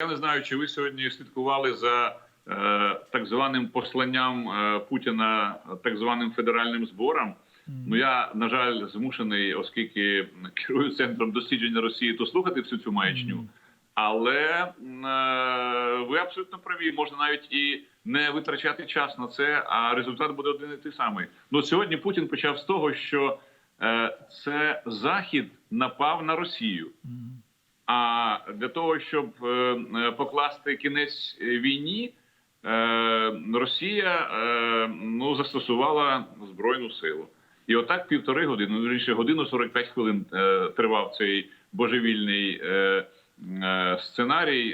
Я не знаю, чи ви сьогодні слідкували за е, так званим посланням е, Путіна так званим федеральним зборам. Ну я на жаль змушений, оскільки керую центром дослідження Росії, то слухати всю цю маячню. Але е, ви абсолютно праві. Можна навіть і не витрачати час на це, а результат буде один і той самий. Ну сьогодні Путін почав з того, що е, це Захід напав на Росію. А для того, щоб е, е, покласти кінець е, війні, Росія ну застосувала збройну силу. І отак півтори години, ну вірніше, годину 45 хвилин тривав цей божевільний сценарій,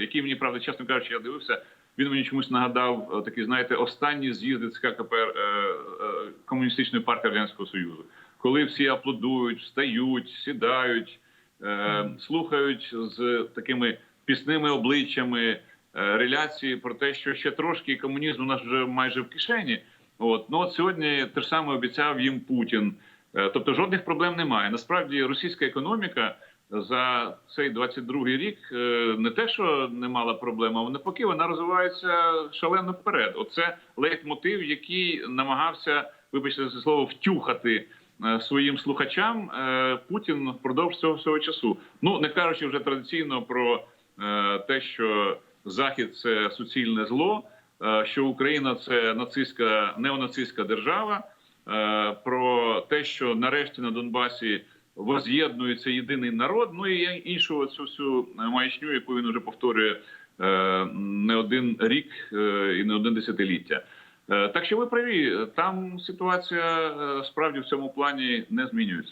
який мені правда, чесно кажучи, я дивився. Він мені чомусь нагадав такі, знаєте, останні з'їзди ЦК КП е, комуністичної партії радянського союзу, коли всі аплодують, встають, сідають, слухають з такими пісними обличчями е, реляції про те, що ще трошки комунізм у нас вже майже в кишені. От ну от сьогодні те ж саме обіцяв їм Путін. Е, Тобто жодних проблем немає. Насправді російська економіка за цей 22-й рік е, не те, що не мала проблем, а навпаки, вона розвивається шалено вперед. Оце лейтмотив, який намагався, вибачте за слово, втюхати е, своїм слухачам е, Путін впродовж цього всього часу. Ну не кажучи вже традиційно про е, те, що Захід це суцільне зло, е, що Україна це нацистська неонацистська держава. е, Про те, що нарешті на Донбасі воз'єднується єдиний народ, ну і іншу цю всю маячню, яку він вже повторює е, не один рік е, і не один десятиліття. Е, Так що ви праві, там ситуація е, справді в цьому плані не змінюється.